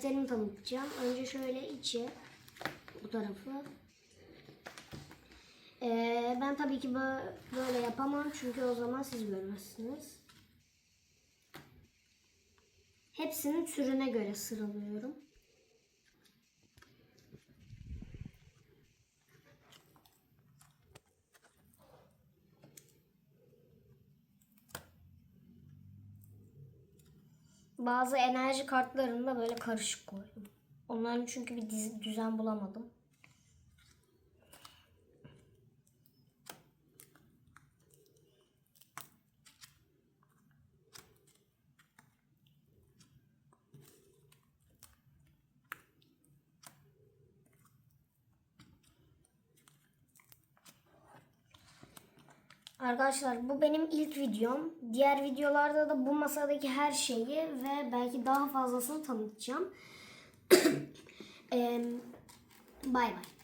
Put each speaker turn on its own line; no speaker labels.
tanıtacağım. Önce şöyle içi bu tarafı. Ee, ben tabii ki bö- böyle yapamam çünkü o zaman siz görmezsiniz. Hepsinin türüne göre sıralıyorum. Bazı enerji kartlarını da böyle karışık koydum. Onların çünkü bir düzen bulamadım. Arkadaşlar bu benim ilk videom. Diğer videolarda da bu masadaki her şeyi ve belki daha fazlasını tanıtacağım. Bay bay.